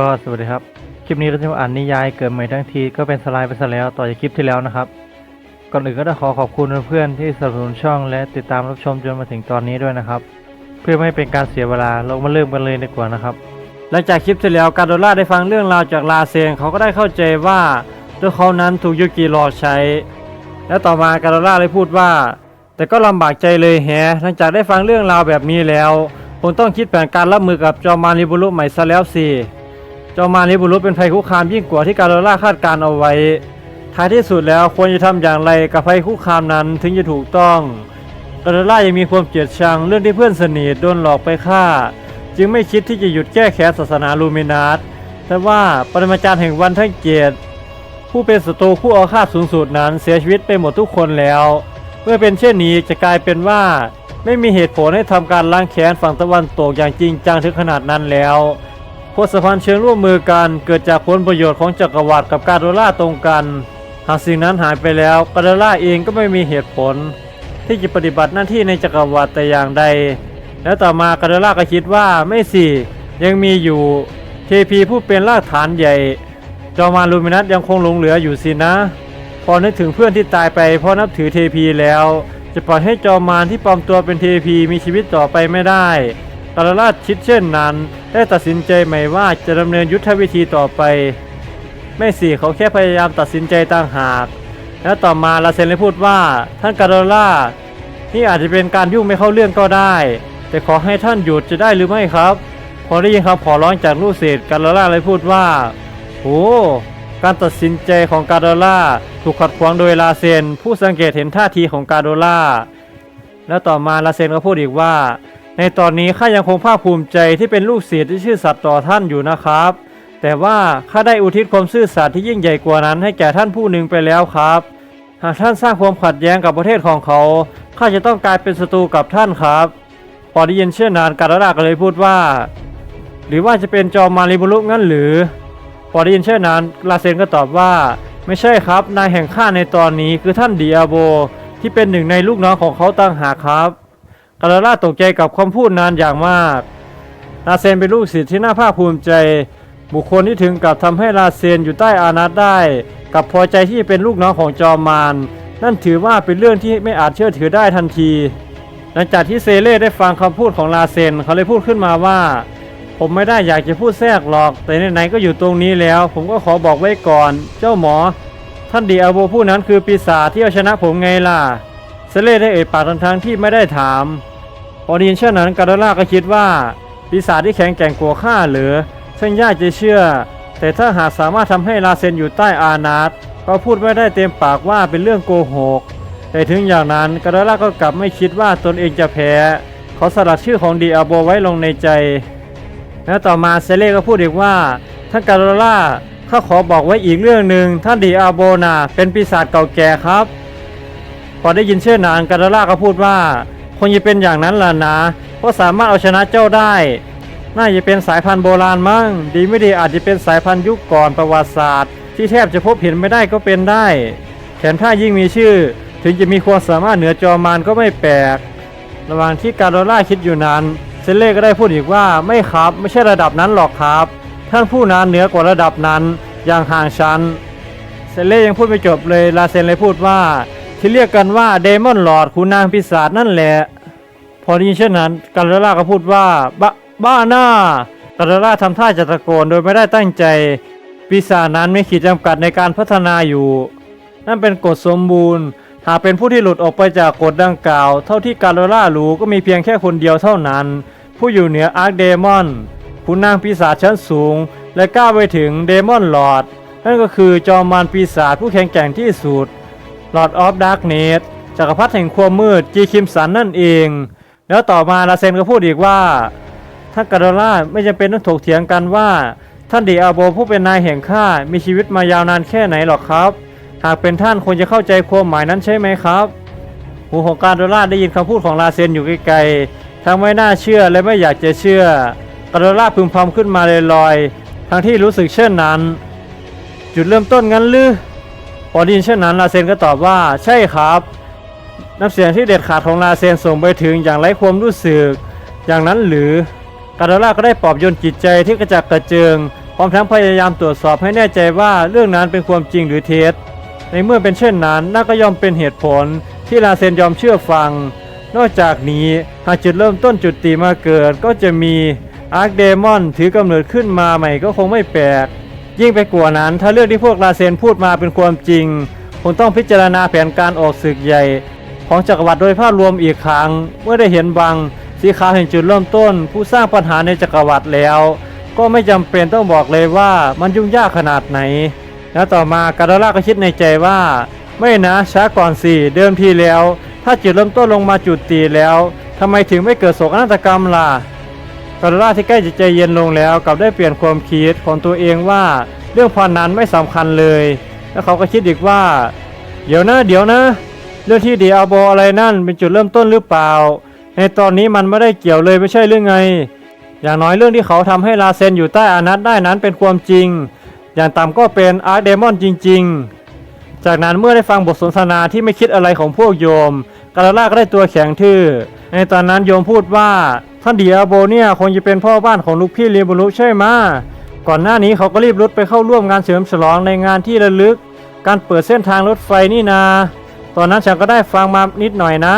ก็สวัสดีครับ คลิปนี้เราจะมาอ่านนิยายเกิดใหม่ทั้งทีก็เป็นสไลด์ไปซะแล้วต่อจากคลิปที่แล้วนะครับ ก่อนอื่นก็ต้องขอขอบคุณเพื่อนๆที่สนับสนุนช่องและติดตามรับชมจนมาถึงตอนนี้ด้วยนะครับ เพื่อไม่ให้เป็นการเสียเวลาเรามาเริ่มกันเลยดีกว่านะครับ หลังจากคลิปที่แล้วการโดล่าได้ฟังเรื่องราวจากลาเซนเขาก็ได้เข้าใจว่าตัวเขานั้นถูกยูกิหลอกใช้ และต่อมาการโดล่าเลยพูดว่า แต่ก็ลำบากใจเลยแฮะหลังจากได้ฟังเรื่องราวแบบนี้แล้วผมต้องคิดแผนการรับมือกับจอมมาริบุรุใหม่ซะแล้วสิ จอมมาริบุรุษเป็นภัยคุกคามยิ่งกว่าที่การโดล่าคาดการเอาไว้ ท้ายที่สุดแล้วควรจะทำอย่างไรกับภัยคุกคามนั้นถึงจะถูกต้อง การโดล่ายังมีความเกลียดชังเรื่องที่เพื่อนสนิทโดนหลอกไปฆ่า จึงไม่คิดที่จะหยุดแก้แค้นศาสนาลูมินัสแต่ว่าปรมาจารย์แห่งวันทั้งเกียรติผู้เป็นศัตรูผู้อาฆาตสูงสุดนั้นเสียชีวิตไปหมดทุกคนแล้ว เมื่อเป็นเช่นนี้จะกลายเป็นว่า ไม่มีเหตุผลให้ทำการล้างแค้นฝั่งตะวันตกอย่างจริงจังถึงขนาดนั้นแล้ว พวกสะพานเชิงร่วมมือกันเกิดจากผลประโยชน์ของจักรวรรดิกับการโดล่าตรงกัน หากสิ่งนั้นหายไปแล้วการโดล่าเองก็ไม่มีเหตุผล ที่จะปฏิบัติหน้าที่ในจักรวรรดิแต่อย่างใด แล้วต่อมาการโดล่าก็คิดว่าไม่สิยังมีอยู่เทพีผู้เป็นรากฐานใหญ่ จอมารลูมินัสยังคงหลงเหลืออยู่สินะ พอนึกถึงเพื่อนที่ตายไปเพราะนับถือเทพีแล้วจะปล่อยให้จอมารที่ปลอมตัวเป็นเทพีมีชีวิตต่อไปไม่ได้กาลราชคิดเช่นนั้น ได้ตัดสินใจใหม่ว่าจะดำเนินยุทธวิธีต่อไป ไม่สิเขาแค่พยายามตัดสินใจต่างหาก แล้วต่อมาลาเซนเลยพูดว่าท่านกาโดล่านี่อาจจะเป็นการยุ่งไม่เข้าเรื่องก็ได้ แต่ขอให้ท่านหยุดจะได้หรือไม่ครับ พอได้ยินคำขอร้องจากลูกศิษย์กาโดล่าเลยพูดว่าโอ้การตัดสินใจของกาโดล่าถูกขัดขวางโดยลาเซน ผู้สังเกตเห็นท่าทีของกาโดล่าแล้วต่อมาลาเซนก็พูดอีกว่า ในตอนนี้ข้ายังคงภาคภูมิใจที่เป็นลูกศิษย์ที่ชื่อสัตย์ต่อท่านอยู่นะครับ แต่ว่าข้าได้อุทิศความซื่อสัตย์ที่ยิ่งใหญ่กว่านั้นให้แก่ท่านผู้หนึ่งไปแล้วครับ หากท่านสร้างความขัดแย้งกับประเทศของเขาข้าจะต้องกลายเป็นศัตรูกับท่านครับ พอได้ยินเช่นนั้นกาโดาก็เลยพูดว่า หรือว่าจะเป็นจอมมาริบุรุงั้นหรือ พอได้ยินเช่นนั้นลาเซนก็ตอบว่า ไม่ใช่ครับนายแห่งข้าในตอนนี้คือท่านดิอาโบ ที่เป็นหนึ่งในลูกน้องของเขาต่างหากครับ กาลาล่าตกใจกับคำพูดนั้นอย่างมาก ลาเซนเป็นลูกศิษย์ที่น่าภาคภูมิใจ บุคคลที่ถึงกับทำให้ลาเซนอยู่ใต้อานัตได้ กับพอใจที่เป็นลูกน้องของจอมมารนั่นถือว่าเป็นเรื่องที่ไม่อาจเชื่อถือได้ทันที หลังจากที่เซเล่ได้ฟังคำพูดของลาเซนเขาเลยพูดขึ้นมาว่า ผมไม่ได้อยากจะพูดแทรกหรอก แต่ไหนๆก็อยู่ตรงนี้แล้ว ผมก็ขอบอกไว้ก่อน เจ้าหมอ ท่านดีอาโบผู้นั้นคือปีศาจที่เอาชนะผมไงล่ะ เซเล่ได้เอ่ยปากทั้งๆที่ไม่ได้ถาม พอไดีนเช่นนั้นกาดล่าก็คิดว่าปีศาจที่แข็งแกร่งกว่าข้าเหรือซึ่งยากจะเชื่อ แต่ถ้าหากสามารถทำให้ลาเซนอยู่ใต้อานาตก็พูดไม่ได้เต็มปากว่าเป็นเรื่องโกหก แต่ถึงอย่างนั้นกาดล่าก็กลับไม่คิดว่าตนเองจะแพ้เขาสลักชื่อของดีอาโบไว้ลงในใจ แล้วต่อมาเซเล่ก็พูดอีกว่าท่านกาโดล่าข้าขอบอกไว้อีกเรื่องหนึ่งท่านดีอาโบนาเป็นปีศาจเก่าแก่ครับ พอได้ยินเชื่อนานกาโดล่าก็พูดว่า คงจะเป็นอย่างนั้นล่ะนะเพราะสามารถเอาชนะเจ้าได้ น่าจะเป็นสายพันธุ์โบราณมั้งดีไม่ดีอาจจะเป็นสายพันธุ์ยุคก่อนประวัติศาสตร์ ที่แทบจะพบเห็นไม่ได้ก็เป็นได้แถมถ้ายิ่งมีชื่อ ถึงจะมีความสามารถเหนือจอมารก็ไม่แปลก ระหว่างที่การโดล่าคิดอยู่นั้น เซเล่ก็ได้พูดอีกว่าไม่ครับไม่ใช่ระดับนั้นหรอกครับ ท่านผู้นั้นเหนือกว่าระดับนั้นอย่างห่างชั้นเซเล่ยังพูดไม่จบเลยลาเซนเลยพูดว่า ที่เรียกกันว่าเดมอนหลอดคุณนางปีศาจนั่นแหละ พอได้ยินเช่นนั้นการโดล่าก็พูดว่าบ้าบ้าหน้าการโดล่าทำท่าจะตะโกนโดยไม่ได้ตั้งใจ ปีศาจนั้นไม่ขีดจำกัดในการพัฒนาอยู่ นั่นเป็นกฎสมบูรณ์ หากเป็นผู้ที่หลุดออกไปจากกฎดังกล่าว เท่าที่การโดล่ารู้ก็มีเพียงแค่คนเดียวเท่านั้น ผู้อยู่เหนืออาร์คเดมอนคุณนางปีศาจชั้นสูง และก้าวไปถึงเดมอนลอดนั่นก็คือจอมมารปีศาจผู้แข็งแกร่งที่สุด ลอร์ดออฟดาร์กเนสจักรพรรดิแห่งความมืดจีคิมสันนั่นเอง แล้วต่อมาลาเซนก็พูดอีกว่าท่านกาโดล่าไม่จำเป็นต้องถกเถียงกันว่า ท่านดีอาโบผู้เป็นนายแห่งข้ามีชีวิตมายาวนานแค่ไหนหรอกครับ หากเป็นท่านคงจะเข้าใจความหมายนั้นใช่ไหมครับ หูของการโดล่าได้ยินคำพูดของลาเซนอยู่ไกลๆทั้งไม่น่าเชื่อและไม่อยากจะเชื่อการโดล่าพึมพำขึ้นมาลอยๆทั้งที่รู้สึกเช่นนั้น จุดเริ่มต้นงั้นหรือ พอได้ยินเช่นนั้นลาเซนก็ตอบว่าใช่ครับน้ำเสียงที่เด็ดขาดของลาเซนส่งไปถึงอย่างไร้ความรู้สึก อย่างนั้นหรือการโดล่าก็ได้ปลอบโยนจิตใจที่กระจัดกระเจิงพร้อมทั้งพยายามตรวจสอบให้แน่ใจว่าเรื่องนั้นเป็นความจริงหรือเท็จในเมื่อเป็นเช่นนั้นนั่นก็ยอมเป็นเหตุผลที่ลาเซนยอมเชื่อฟัง นอกจากนี้หากจุดเริ่มต้นจุดตีมาเกิดก็จะมีอาร์คเดมอนถือกำเนิดขึ้นมาใหม่ก็คงไม่แปลก ยิ่งไปกว่านั้น ถ้าเรื่องที่พวกลาเซนพูดมาเป็นความจริง คงต้องพิจารณาแผนการออกศึกใหญ่ ของจักรวรรดิโดยภาพรวมอีกครั้ง เมื่อได้เห็นบังสีขาวแห่งจุดเริ่มต้น ผู้สร้างปัญหาในจักรวรรดิแล้ว ก็ไม่จำเป็นต้องบอกเลยว่ามันยุ่งยากขนาดไหน แล้วต่อมาการาล่าก็คิดในใจว่า ไม่นะช้าก่อนสิเดิมทีแล้ว ถ้าจุดเริ่มต้นลงมาจุดตีแล้วทำไมถึงไม่เกิดโศกนาฏกรรมล่ะ กาลาที่ใกล้จะใจเย็นลงแล้วกลับได้เปลี่ยนความคิดของตัวเองว่าเรื่องพรนั้นไม่สำคัญเลย แล้วเขาก็คิดอีกว่า เดี๋ยวนะเดี๋ยวนะ เรื่องที่เดีอาโบอะไรนั่นเป็นจุดเริ่มต้นหรือเปล่า ในตอนนี้มันไม่ได้เกี่ยวเลยไม่ใช่เรื่องไง อย่างน้อยเรื่องที่เขาทำให้ลาเซนอยู่ใต้อานัตได้นั้นเป็นความจริง อย่างต่ำก็เป็นอาร์เดมอนจริง ๆ จากนั้นเมื่อได้ฟังบทสนทนาที่ไม่คิดอะไรของพวกโยม กาลาล่าก็ได้ตัวแข็งทื่อ ในตอนนั้นโยมพูดว่าท่านเดียโบเนี่ยคงจะเป็นพ่อบ้านของลูกพี่เรียบุรุใช่ไหมก่อนหน้านี้เขาก็รีบรุดไปเข้าร่วมงานเฉลิมฉลองในงานที่ระลึก การเปิดเส้นทางรถไฟนี่นา ตอนนั้นฉันก็ได้ฟังมานิดหน่อยนะ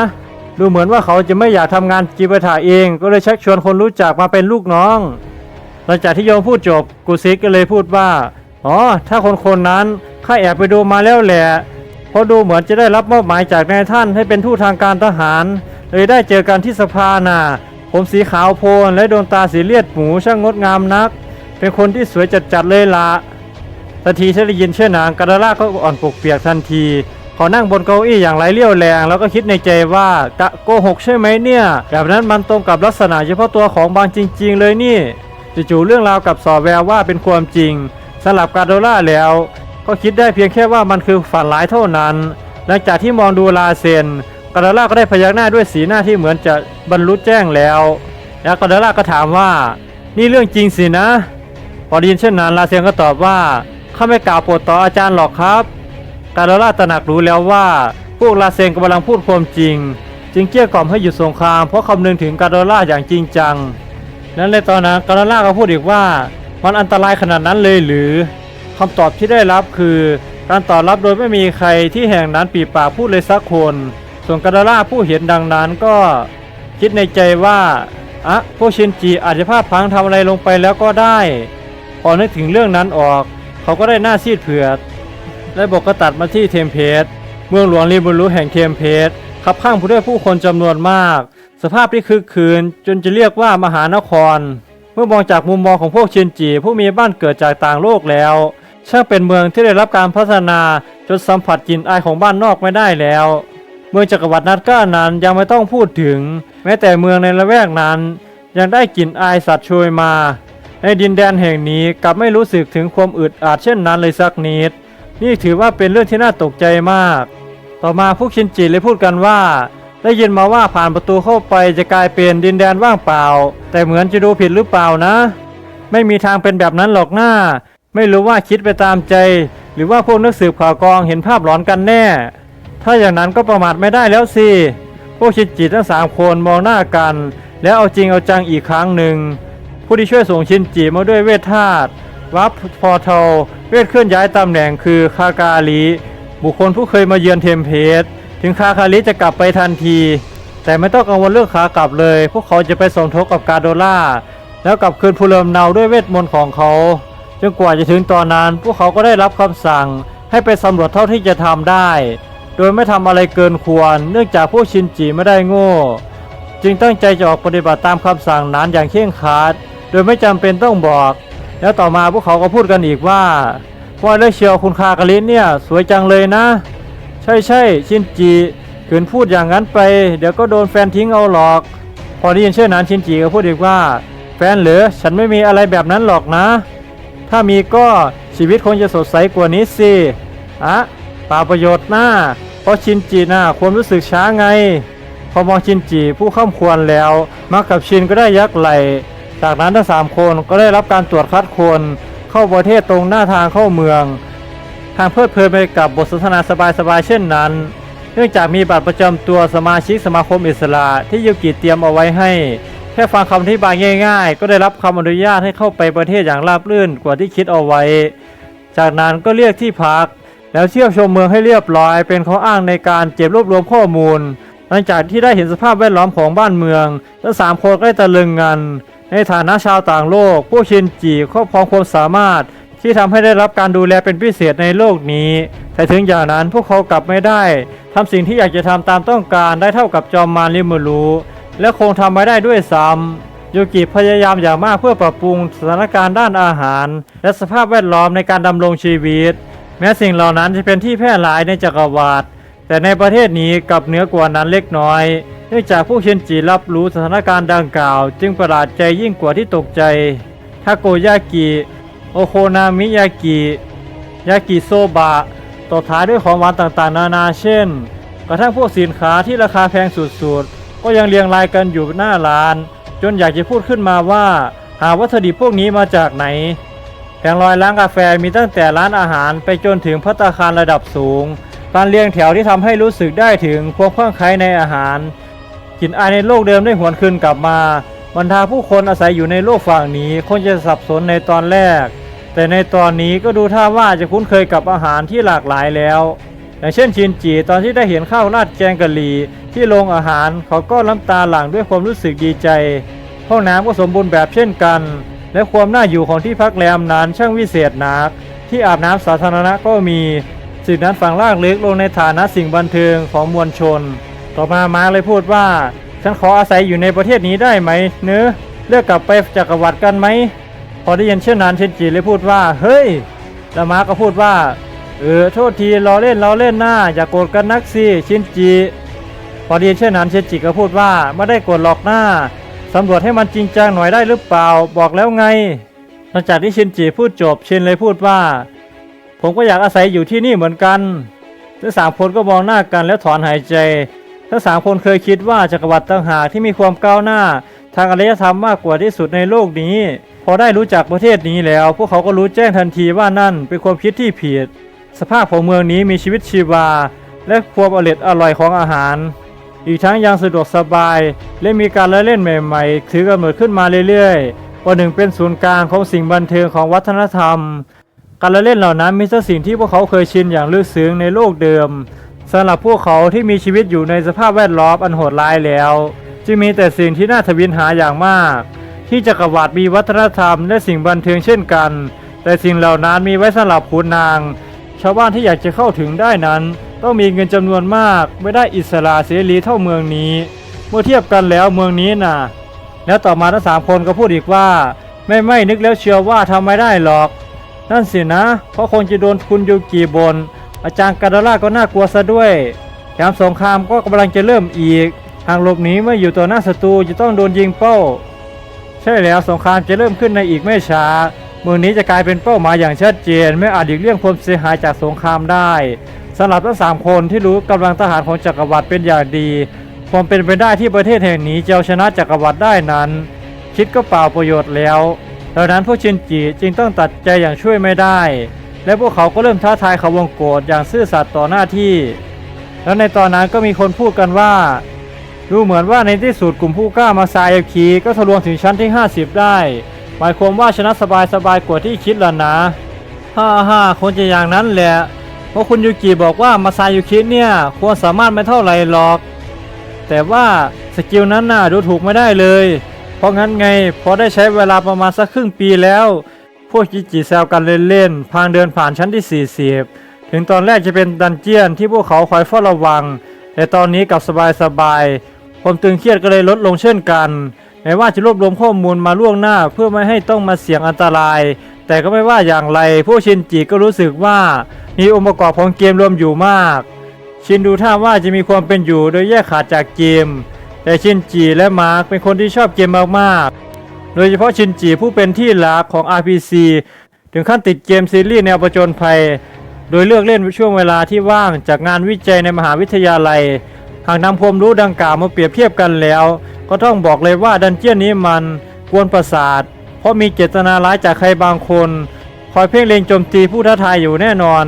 ดูเหมือนว่าเขาจะไม่อยากทำงานจีบถาเอง ก็เลยชักชวนคนรู้จักมาเป็นลูกน้องหลังจากที่โยมพูดจบกุซิกก็เลยพูดว่า อ๋อ ถ้าคนคนนั้นข้าแอบไปดูมาแล้วแหละ เพราะดูเหมือนจะได้รับมอบหมายจากนายท่านให้เป็นทูตทางการทหาร เลยได้เจอกันที่สภาน่ะผมสีขาวโพลและดวงตาสีเลียดหมูช่างงดงามนัก เป็นคนที่สวยจัดๆเลยละทันทีที่ได้ยินเชื่อนางกาดาล่าก็อ่อนปกเปียกทันทีเขอนั่งบนเก้าอี้อย่างไร้เรี่ยวแรง แล้วก็คิดในใจว่ากะโกหกใช่ไหมเนี่ย แบบนั้นมันตรงกับลักษณะเฉพาะตัวของบางจริง ๆ เลยนี่จู่ๆเรื่องราวกับสอแววว่าเป็นความจริงสำหรับกาโดล่าแล้ว ก็คิดได้เพียงแค่ว่ามันคือฝันร้ายเท่านั้น หลังจากที่มองดูลาเซนกาโดล่าก็ได้พยักหน้าด้วยสีหน้าที่เหมือนจะบรรลุแจ้งแล้ว แล้วกาโดล่าก็ถามว่า นี่เรื่องจริงสินะ พอได้ยินเช่นนั้นลาเซนก็ตอบว่าข้าไม่กล่าวโปรดต่ออาจารย์หรอกครับกาโดล่าตระหนักรู้แล้วว่าพวกลาเซนกำลังพูดความจริง จึงเกลี้ยกล่อมให้หยุดสงครามเพราะคำนึงถึงกาโดล่าอย่างจริงจัง นั้นในตอนนั้นกาโดล่าก็พูดอีกว่า มันอันตรายขนาดนั้นเลยหรือ คำตอบที่ได้รับคือ การตอบรับโดยไม่มีใครที่แห่งนั้นปีปากพูดเลยสักคน ส่วนกาดล่าผู้เห็นดังนั้นก็คิดในใจว่าอะพวกชินจิอาจจะพลาดพลังทำอะไรลงไปแล้วก็ได้ พอนึกถึงเรื่องนั้นออก เขาก็ได้หน้าซีดเผือดและบอกก็ตัดมาที่เทมเพสเมืองหลวงริบุรุแห่งเทมเพสขับข้างผู้ด้วยผู้คนจำนวนมาก สภาพที่คึกคืนจนจะเรียกว่ามหานคร เมื่อมองจากมุมมองของพวกชินจีผู้มีบ้านเกิดจากต่างโลกแล้ว ช่างเป็นเมืองที่ได้รับการพัฒนาจนสัมผัสกลิ่นอายของบ้านนอกไม่ได้แล้ว เมืองจักรวรรดินัดก้านั้นยังไม่ต้องพูดถึง แม้แต่เมืองในละแวกนั้น ยังได้กลิ่นอายสัตว์โชยมา ในดินแดนแห่งนี้กลับไม่รู้สึกถึงความอึดอัดเช่นนั้นเลยสักนิด นี่ถือว่าเป็นเรื่องที่น่าตกใจมาก ต่อมาพวกชินจิเลยพูดกันว่า ได้ยินมาว่าผ่านประตูเข้าไปจะกลายเป็นดินแดนว่างเปล่า แต่เหมือนจะดูผิดหรือเปล่านะ ไม่มีทางเป็นแบบนั้นหรอกหน้า ไม่รู้ว่าคิดไปตามใจ หรือว่าพวกนักสืบข่าวกองเห็นภาพหลอนกันแน่ ถ้าอย่างนั้นก็ประมาทไม่ได้แล้วสิ พวกชินจิทั้งสามคนมองหน้ากัน แล้วเอาจริงเอาจังอีกครั้งหนึ่ง ผู้ที่ช่วยส่งชินจิมาด้วยเวทธาตุวับพอเทลเวทเคลื่อนย้ายตำแหน่งคือคากาลีบุคคลผู้เคยมาเยือนเทมเพสถึงคาคาลีจะกลับไปทันที แต่ไม่ต้องกังวลเรื่องขากลับเลย พวกเขาจะไปสมทบกับกาโดล่า แล้วกลับคืนภูเริมเนาด้วยเวทมนต์ของเขา จนกว่าจะถึงตอนนั้น พวกเขาก็ได้รับคำสั่งให้ไปสำรวจเท่าที่จะทำได้ โดยไม่ทำอะไรเกินควร เนื่องจากพวกชินจิไม่ได้โง่ จึงตั้งใจจะออกปฏิบัติตามคำสั่งนั้นอย่างเคร่งครัด โดยไม่จำเป็นต้องบอก แล้วต่อมาพวกเขาก็พูดกันอีกว่าว่าเลือกเชียวคุณคากลินเนี่ยสวยจังเลยนะ ใช่ใช่ชินจิขืนพูดอย่างนั้นไป เดี๋ยวก็โดนแฟนทิ้งเอาหรอก พอได้ยินเช่นนั้นชินจิก็พูดอีกว่า แฟนเหรอฉันไม่มีอะไรแบบนั้นหรอกนะ ถ้ามีก็ชีวิตคงจะสดใสกว่านี้สิอะป่าประโยชน์หน้า เพราะชินจิน่ะความรู้สึกช้าไง พอมองชินจิผู้ข้ามควรแล้ว มักกับชินก็ได้ยักไหล จากนั้นทั้งสามคนก็ได้รับการตรวจคัดคนเข้าประเทศตรงหน้าทางเข้าเมือง ทางเพลิดเพลินไปกับบทสนทนาสบายๆเช่นนั้น เนื่องจากมีบัตรประจำตัวสมาชิกสมาคมอิสระที่ยูกิเตรียมเอาไว้ให้ แค่ฟังคำอธิบายง่าย ๆ ก็ได้รับคำอนุญาตให้เข้าไปประเทศอย่างราบรื่นกว่าที่คิดเอาไว้ จากนั้นก็เรียกที่พัก แล้วเที่ยวชมเมืองให้เรียบร้อย เป็นข้ออ้างในการเก็บรวบรวมข้อมูล หลังจากที่ได้เห็นสภาพแวดล้อมของบ้านเมืองทั้งสามคนก็ได้ตะลึงงัน ในฐานะชาวต่างโลกผู้ชินจีครอบครองความสามารถที่ทำให้ได้รับการดูแลเป็นพิเศษในโลกนี้ แต่ถึงอย่างนั้นพวกเขากลับไม่ได้ทำสิ่งที่อยากจะทำตามต้องการได้เท่ากับจอมมารลิมูรู และคงทำไม่ได้ด้วยซ้ำยูกิพยายามอย่างมากเพื่อปรับปรุงสถานการณ์ด้านอาหาร และสภาพแวดล้อมในการดำรงชีวิต แม้สิ่งเหล่านั้นจะเป็นที่แพร่หลายในจักรวาลแต่ในประเทศนี้กลับเหนือกว่านั้นเล็กน้อยเนื่องจากผู้เชินจีรับรู้สถานการณ์ดังกล่าว จึงประหลาดใจยิ่งกว่าที่ตกใจทาโกยากิโอโคนามิยากิยากิโซบะต่อท้ายด้วยของหวานต่างๆ นานาเช่น กระทั่งพวกสินค้าที่ราคาแพงสุดๆ ก็ยังเรียงรายกันอยู่หน้าร้าน จนอยากจะพูดขึ้นมาว่า หาวัตถุดิบพวกนี้มาจากไหน แผงลอยร้านกาแฟมีตั้งแต่ร้านอาหาร ไปจนถึงพัตตาคารระดับสูง การเรียงแถวที่ทำให้รู้สึกได้ถึงความคลั่งไคล้ในอาหารกลิ่นอายในโลกเดิมได้หวนคืนกลับมาบรรดาผู้คนอาศัยอยู่ในโลกฝั่งนี้คงจะสับสนในตอนแรก แต่ในตอนนี้ก็ดูท่าว่าจะคุ้นเคยกับอาหารที่หลากหลายแล้ว อย่างเช่นชินจีตอนที่ได้เห็นข้าวราดแกงกะหรี่ที่โรงอาหารเขาก็น้ำตาหลั่งด้วยความรู้สึกดีใจ ห้องน้ำก็สมบูรณ์แบบเช่นกัน และความน่าอยู่ของที่พักแรมนั้นช่างวิเศษนัก ที่อาบน้ำสาธารณะก็มีสิ่งนั้นฝังลากลึกลงในฐานะสิ่งบันเทิงของมวลชน ต่อมามาเลยพูดว่า ฉันขออาศัยอยู่ในประเทศนี้ได้ไหม เนื้อเลือกกลับไปจักรวรรดิกันไหมพอได้ยินเช่นนั้นเชนจิเลยพูดว่า เฮ้ยแล้วมาก็พูดว่า เออโทษทีเราเล่นเราเล่นหน้าอย่ากโกรธกันนักสิชินจิพอด้ยินเช่นนั้นเชนจิก็พูดว่าไม่ได้โกรธหรอกหน้าสำรวจให้มันจริงจังหน่อยได้หรือเปล่าบอกแล้วไงหลังจากที่ชินจิพูดจบชินเลยพูดว่า ผมก็อยากอาศัยอยู่ที่นี่เหมือนกันทั้งสามคนก็มองหน้ากันแล้วถอนหายใจทั้งสามคนเคยคิดว่าจักรวรรดิต่างหากที่มีความก้าวหน้า ทางอารยธรรมมากกว่าที่สุดในโลกนี้ พอได้รู้จักประเทศนี้แล้ว พวกเขาก็รู้แจ้งทันทีว่านั่นเป็นความคิดที่ผิด สภาพของเมืองนี้มีชีวิตชีวา และความอร่อยอร่อยของอาหาร อีกทั้งยังสะดวกสบาย และมีการละเล่นใหม่ๆ ถือกำเนิดขึ้นมาเรื่อยๆวันหนึ่งเป็นศูนย์กลางของสิ่งบันเทิงของวัฒนธรรม การละเล่นเหล่านั้นมีแต่สิ่งที่พวกเขาเคยชินอย่างลึกซึ้งในโลกเดิมสำหรับพวกเขาที่มีชีวิตอยู่ในสภาพแวดล้อมอันโหดร้ายแล้ว จึงมีแต่สิ่งที่น่าทวินหาอย่างมาก ที่จักรวรรดิมีวัฒนธรรมและสิ่งบันเทิงเช่นกัน แต่สิ่งเหล่านั้นมีไว้สำหรับคุณนาง ชาวบ้านที่อยากจะเข้าถึงได้นั้น ต้องมีเงินจำนวนมากไม่ได้อิสระเสรีเท่าเมืองนี้ เมื่อเทียบกันแล้วเมืองนี้น่ะ แล้วต่อมาทั้งสามคนก็พูดอีกว่า ไม่ไม่นึกแล้วเชียวว่าทำไม่ได้หรอก นั่นสินะ เพราะคงจะโดนคุณยูกิบน อาจารย์กาดาล่าก็น่ากลัวซะด้วยยามสงครามก็กำลังจะเริ่มอีกหากหลบหนีเมื่ออยู่ต่อหน้าศัตรูจะต้องโดนยิงเป้า ใช่แล้วสงครามจะเริ่มขึ้นในอีกไม่ช้า เมืองนี้จะกลายเป็นเป้าหมายอย่างชัดเจน ไม่อาจหลีกเลี่ยงความเสียหายจากสงครามได้สำหรับทั้งสามคนที่รู้กำลังทหารของจักรวรรดิเป็นอย่างดี ความเป็นไปได้ที่ประเทศแห่งนี้จะเอาชนะจักรวรรดิได้นั้น คิดก็เปล่าประโยชน์แล้วดังนั้นพวกชินจิจึงต้องตัดใจอย่างช่วยไม่ได้ และพวกเขาก็เริ่มท้าทายเขาวงโกรธอย่างซื่อสัตย์ต่อหน้าที่ แล้วในตอนนั้นก็มีคนพูดกันว่า ดูเหมือนว่าในที่สุดกลุ่มผู้กล้ามาซายาคีก็ทะลวงถึงชั้นที่ 50 ได้ หมายความว่าชนะสบายสบายๆกว่าที่คิดแล้วนะฮ่าฮ่าคงจะอย่างนั้นแหละ เพราะคุณยูกิบอกว่ามาซายุคิเนี่ยควรสามารถไม่เท่าไหร่หรอก แต่ว่าสกิลนั้นน่ะดูถูกไม่ได้เลย เพราะงั้นไงพอได้ใช้เวลาประมาณสักครึ่งปีแล้ว พวกจิจิแซวกันเล่นๆพางเดินผ่านชั้นที่ 40 ถึงตอนแรกจะเป็นดันเจียนที่พวกเขาคอยเฝ้าระวัง แต่ตอนนี้กลับสบายๆความตึงเครียดก็เลยลดลงเช่นกัน แม้ว่าจะรวบรวมข้อมูลมาล่วงหน้าเพื่อไม่ให้ต้องมาเสี่ยงอันตราย แต่ก็ไม่ว่าอย่างไรผู้ชินจิก็รู้สึกว่ามีองค์ประกอบของเกมรวมอยู่มาก ชินดูท่าว่าจะมีความเป็นอยู่โดยแยกขาดจากเกม แต่ชินจิและมาร์คเป็นคนที่ชอบเกมมากๆ โดยเฉพาะชินจิผู้เป็นที่รักของ RPG ถึงขั้นติดเกมซีรีส์แนวประจนภัย โดยเลือกเล่นช่วงเวลาที่ว่างจากงานวิจัยในมหาวิทยาลัย หากนำความรู้ดังกล่าวมาเปรียบเทียบกันแล้ว ก็ต้องบอกเลยว่าดันเจียนนี้มันกวนประสาท เพราะมีเจตนาร้ายจากใครบางคน คอยเพ่งเล็งโจมตีผู้ท้าทายอยู่แน่นอน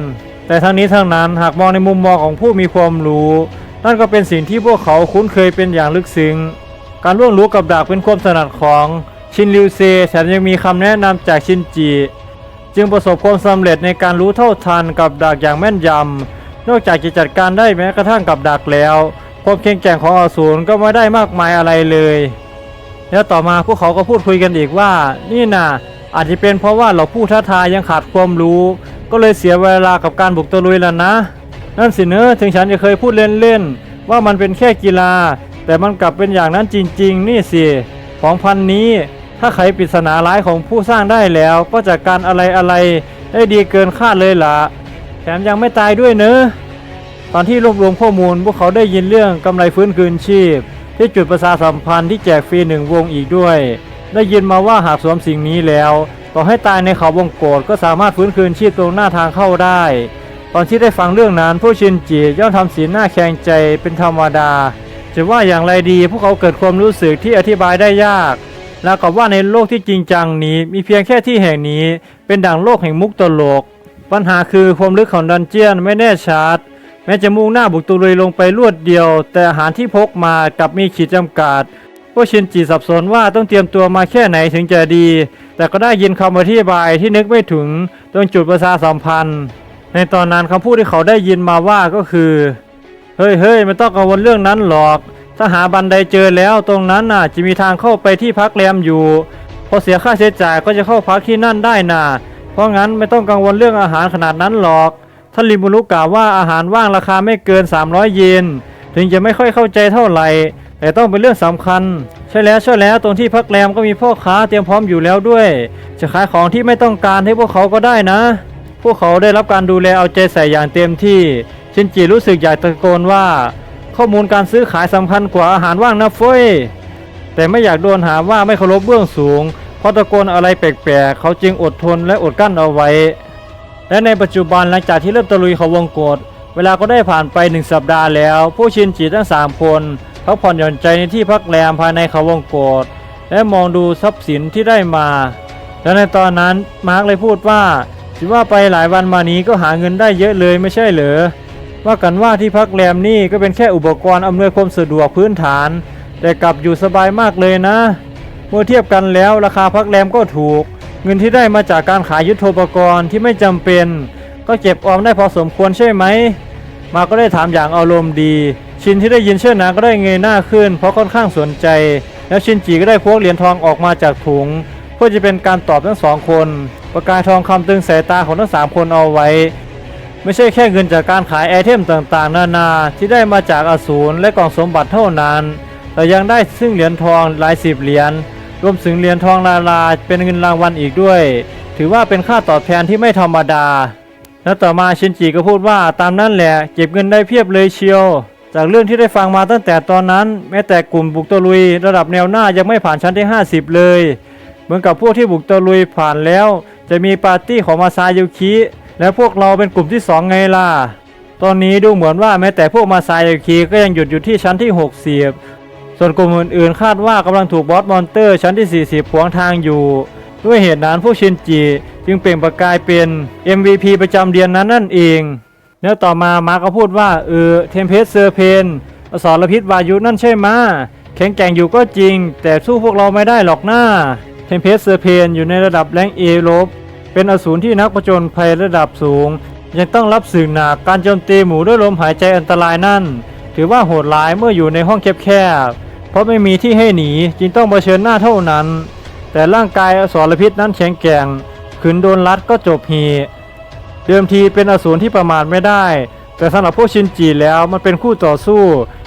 แต่ทั้งนี้ทั้งนั้นหากมองในมุมมองของผู้มีความรู้ นั่นก็เป็นสิ่งที่พวกเขาคุ้นเคยเป็นอย่างลึกซึ้งการล่วงรู้กับดักเป็นความถนัดของชินริวเซแถมยังมีคำแนะนำจากชินจิจึงประสบความสำเร็จในการรู้เท่าทันกับดักอย่างแม่นยำนอกจากจะจัดการได้แม้กระทั่งกับดักแล้ว ความแข็งแกร่งของอสูรก็ไม่ได้มากมายอะไรเลย แล้วต่อมาพวกเขาก็พูดคุยกันอีกว่า นี่นะอาจจะเป็นเพราะว่าเราผู้ท้าทายยังขาดความรู้ ก็เลยเสียเวลากับการบุกตะลุยแล้วนะ นั่นสิเนอะถึงฉันจะเคยพูดเล่นๆว่ามันเป็นแค่กีฬา แต่มันกลับเป็นอย่างนั้นจริง ๆ นี่สิของพันนี้ถ้าไขปริศนาร้ายของผู้สร้างได้แล้ว ก็จัดการอะไรอะไรได้ดีเกินคาดเลยล่ะแถมยังไม่ตายด้วยเนอะ ตอนที่รวบรวมข้อมูล พวกเขาได้ยินเรื่องกำไรฟื้นคืนชีพ ที่จุดประชาสัมพันธ์ที่แจกฟรีหนึ่งวงอีกด้วย ได้ยินมาว่าหากสวมสิ่งนี้แล้ว ต่อให้ตายในเขาวงโกรธก็สามารถฟื้นคืนชีพตรงหน้าทางเข้าได้ ตอนที่ได้ฟังเรื่องนั้นผู้ชินจิย่อมทำสีหน้าแข็งใจเป็นธรรมดา จะว่าอย่างไรดีพวกเขาเกิดความรู้สึกที่อธิบายได้ยากแล้วกับว่าในโลกที่จริงจังนี้มีเพียงแค่ที่แห่งนี้ เป็นดั่งโลกแห่งมุกตลก ปัญหาคือความลึกของดันเจียนไม่แน่ชัด แม้จะมุ่งหน้าบุกตุลุยลงไปรวดเดียว แต่อาหารที่พกมากลับมีขีดจำกัดพวกชินจิสับสนว่าต้องเตรียมตัวมาแค่ไหนถึงจะดี แต่ก็ได้ยินคำอธิบายที่นึกไม่ถึงตรงจุดประชาสัมพันธ์ ในตอนนั้นคำพูดที่เขาได้ยินมาว่าก็คือ เฮ้ยเฮ้ยไม่ต้องกังวลเรื่องนั้นหรอก ถ้าหาบันไดเจอแล้วตรงนั้นน่ะจะมีทางเข้าไปที่พักแรมอยู่ พอเสียค่าใช้จ่ายก็จะเข้าพักที่นั่นได้น่ะ เพราะงั้นไม่ต้องกังวลเรื่องอาหารขนาดนั้นหรอก ท่านริมุรุกล่าวว่าอาหารว่างราคาไม่เกิน 300 เยน ถึงจะไม่ค่อยเข้าใจเท่าไหร่ แต่ต้องเป็นเรื่องสำคัญ ใช่แล้วใช่แล้วตรงที่พักแรมก็มีพ่อค้าเตรียมพร้อมอยู่แล้วด้วย จะขายของที่ไม่ต้องการให้พวกเขาก็ได้นะ พวกเขาได้รับการดูแลเอาใจใส่อย่างเต็มที่ ชินจิรู้สึกอยากตะโกนว่า ข้อมูลการซื้อขายสำคัญกว่าอาหารว่างนะเฟ้ยแต่ไม่อยากโดนหาว่าไม่เคารพเบื้องสูงเพราะตะโกนอะไรแปลกๆเขาจึงอดทนและอดกั้นเอาไว้ และในปัจจุบันหลังจากที่เริ่มตะลุยเขาวงกฏเวลาก็ได้ผ่านไปหนึ่งสัปดาห์แล้ว ผู้ชินจิทั้งสามคนพักผ่อนหย่อนใจในที่พักแรมภายในเขาวงกฏและมองดูทรัพย์สินที่ได้มา และในตอนนั้นมาร์กเลยพูดว่าคิดว่าไปหลายวันมานี้ก็หาเงินได้เยอะเลยไม่ใช่เหรอว่ากันว่าที่พักแรมนี่ก็เป็นแค่อุปกรณ์อำนวยความสะดวกพื้นฐาน แต่กลับอยู่สบายมากเลยนะ เมื่อเทียบกันแล้วราคาพักแรมก็ถูก เงินที่ได้มาจากการขายยุทโธปกรณ์ที่ไม่จำเป็น ก็เก็บออมได้พอสมควรใช่ไหม มาก็ได้ถามอย่างอารมณ์ดี ชินที่ได้ยินเช่นนั้นก็ได้เงยหน้าขึ้น เพราะค่อนข้างสนใจ แล้วชินจีก็ได้พวกเหรียญทองออกมาจากถุงเพื่อจะเป็นการตอบทั้งสองคน ประกายทองคำตึงสายตาของทั้งสามคนเอาไว้ ไม่ใช่แค่เงินจากการขายไอเทมต่างๆ นานาที่ได้มาจากอสูรและกล่องสมบัติเท่านั้น แต่ยังได้ซึ่งเหรียญทองหลายสิบเหรียญ รวมถึงเหรียญทองลาลาเป็นเงินรางวัลอีกด้วย ถือว่าเป็นค่าตอบแทนที่ไม่ธรรมดา แล้วต่อมาชินจิก็พูดว่าตามนั้นแหละเก็บเงินได้เพียบเลยเชียว จากเรื่องที่ได้ฟังมาตั้งแต่ตอนนั้น แม้แต่กลุ่มบุกตะลุย ระดับแนวหน้ายังไม่ผ่านชั้นที่ 50 เลยเหมือนกับพวกที่บุกตะลุยผ่านแล้ว จะมีปาร์ตี้ของมาซายุคิและพวกเราเป็นกลุ่มที่สองไงล่ะ ตอนนี้ดูเหมือนว่าแม้แต่พวกมาซายุคิก็ยังหยุดอยู่ที่ชั้นที่ 60 ส่วนกลุ่มอื่นๆ คาดว่ากำลังถูกบอสมอนเตอร์ชั้นที่ 40 ขวางทางอยู่ ด้วยเหตุนั้นผู้ชินจิจึงเปล่งประกายเป็น MVP ประจำเดือนนั้นนั่นเอง แล้วต่อมามาร์คก็พูดว่า เออ เทมเพสเซอร์เพนอสรพิษวายุนั่นใช่ไหมแข็งแกร่งอยู่ก็จริง แต่สู้พวกเราไม่ได้หรอกนะเทมเพสเซอร์เพนอยู่ในระดับแรงเอลบเป็นอสูรที่นักผจญภัยระดับสูง ยังต้องรับสื่อหนักการโจมตีหมูด้วยลมหายใจอันตรายนั่น ถือว่าโหดร้ายเมื่ออยู่ในห้องแคบๆ เพราะไม่มีที่ให้หนีจึงต้องเผชิญหน้าเท่านั้น แต่ร่างกายอสรพิษนั้นแข็งแกร่งขืนโดนรัดก็จบฮีเดิมทีเป็นอสูรที่ประมาทไม่ได้ แต่สำหรับพวกชินจีแล้วมันเป็นคู่ต่อสู้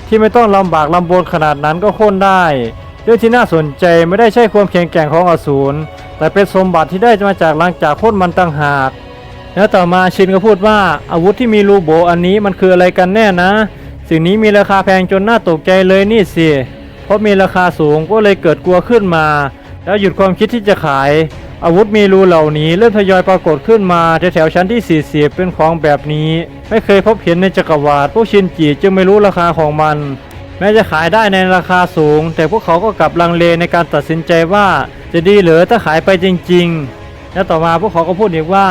ที่ไม่ต้องลำบากลำบนขนาดนั้นก็โค่นได้เรื่องที่น่าสนใจไม่ได้ใช่ความแข็งแกร่งของอสูรแต่เป็นสมบัติที่ได้มาจากหลังจากโค่นมันต่างหาก แล้วต่อมาชินก็พูดว่าอาวุธที่มีรูโบอันนี้มันคืออะไรกันแน่นะ สิ่งนี้มีราคาแพงจนน่าตกใจเลยนี่สิ เพราะมีราคาสูงก็เลยเกิดกลัวขึ้นมา แล้วหยุดความคิดที่จะขาย อาวุธมีรูเหล่านี้เริ่มทยอยปรากฏขึ้นมาแถวๆชั้นที่ 40 เป็นของแบบนี้ ไม่เคยพบเห็นในจักรวาลพวกชินจิจึงไม่รู้ราคาของมัน แม้จะขายได้ในราคาสูง แต่พวกเขาก็กลับลังเลในการตัดสินใจว่า จะดีหรือถ้าขายไปจริง ๆ แล้วต่อมาพวกเขาก็พูดอีกว่า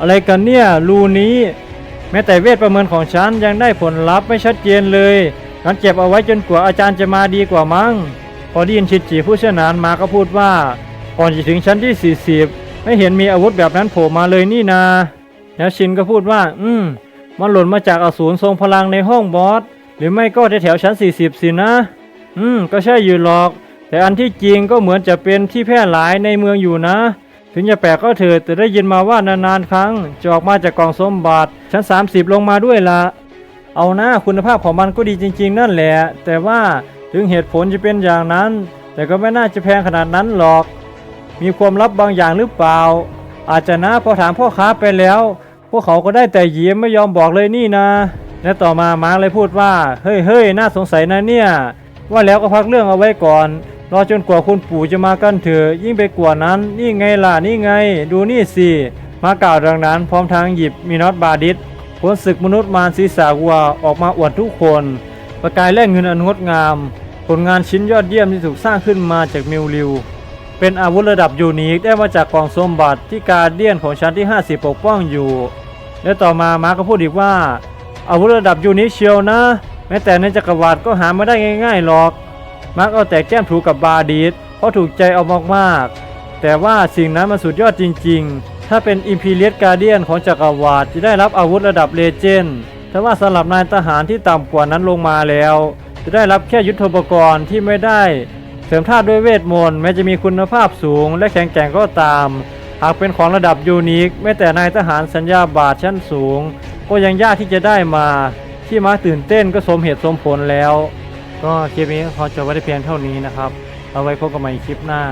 อะไรกันเนี่ยรูนี้ แม้แต่เวทประเมินของฉันยังได้ผลลัพธ์ไม่ชัดเจนเลย งั้นเก็บเอาไว้จนกว่าอาจารย์จะมาดีกว่ามั้ง พอได้ยินชิดจีผู้เชี่ยวชาญมาก็พูดว่า ก่อนจะถึงชั้นที่ 40 ไม่เห็นมีอาวุธแบบนั้นโผล่มาเลยนี่นา แล้วชินก็พูดว่า อืม มันหล่นมาจากอสูรทรงพลังในห้องบอส หรือไม่ก็แถวๆชั้น 40 สินะ อืม ก็ใช่อยู่หรอก แต่อันที่จริงก็เหมือนจะเป็นที่แพร่หลายในเมืองอยู่นะ ถึงจะแปลกก็เถิดแต่ได้ยินมาว่านานๆครั้งจะออกมาจากกล่องสมบัติชั้น 30 ลงมาด้วยละ เอานะคุณภาพของมันก็ดีจริง ๆ นั่นแหละ แต่ว่าถึงเหตุผลจะเป็นอย่างนั้น แต่ก็ไม่น่าจะแพงขนาดนั้นหรอก มีความลับบางอย่างหรือเปล่า อาจจะนะพอถามพ่อค้าไปแล้ว พวกเขาก็ได้แต่ยิ้มไม่ยอมบอกเลยนี่นะ และต่อมามาร์กเลยพูดว่า เฮ้ยเฮ้ยน่าสงสัยนะเนี่ย ว่าแล้วก็พักเรื่องเอาไว้ก่อนรอจนกว่าคุณปู่จะมากันเถอะยิ่งไปกว่านั้น นี่ไงล่ะนี่ไง ดูนี่สิมากล่าวดังนั้น พร้อมทางหยิบมีน็อตบาดิส ผลศึกมนุษย์มารศีรษะวัวออกมาอวดทุกคน ประกายแลกเงินอันงดงาม ผลงานชิ้นยอดเยี่ยมที่ถูกสร้างขึ้นมาจากมิวลิว เป็นอาวุธระดับยูนิคได้มาจากกล่องสมบัติที่การเดียนของชั้นที่ 50 ปกป้องอยู่ และต่อมามาร์ก็พูดอีกว่า อาวุธระดับยูนิคเชียวนะ แม้แต่ในจักรวรรดิก็หาไมาได้ง่ายๆหรอก มาร์คเอาแต่แก้มถูกับบาดิสเพราะถูกใจเอามากๆแต่ว่าสิ่งนั้นมันสุดยอดจริง ๆ ถ้าเป็นอิมพีเรียสการเดียนของจักรวรรดิจะได้รับอาวุธระดับเลเจนด์แต่ว่าสำหรับนายทหารที่ต่ำกว่านั้นลงมาแล้ว จะได้รับแค่ยุทโธปกรณ์ที่ไม่ได้ เสริมธาตุด้วยเวทมนต์แม้จะมีคุณภาพสูง และแข็งแกร่งก็ตาม หากเป็นของระดับยูนิคแม้แต่นายทหารสัญญาบาทชั้นสูง ก็ยังยากที่จะได้มา ที่มาตื่นเต้นก็สมเหตุสมผลแล้ว ก็คลิปนี้ขอจบไว้เพียงเท่านี้นะครับ เอาไว้พบกันใหม่คลิปหน้า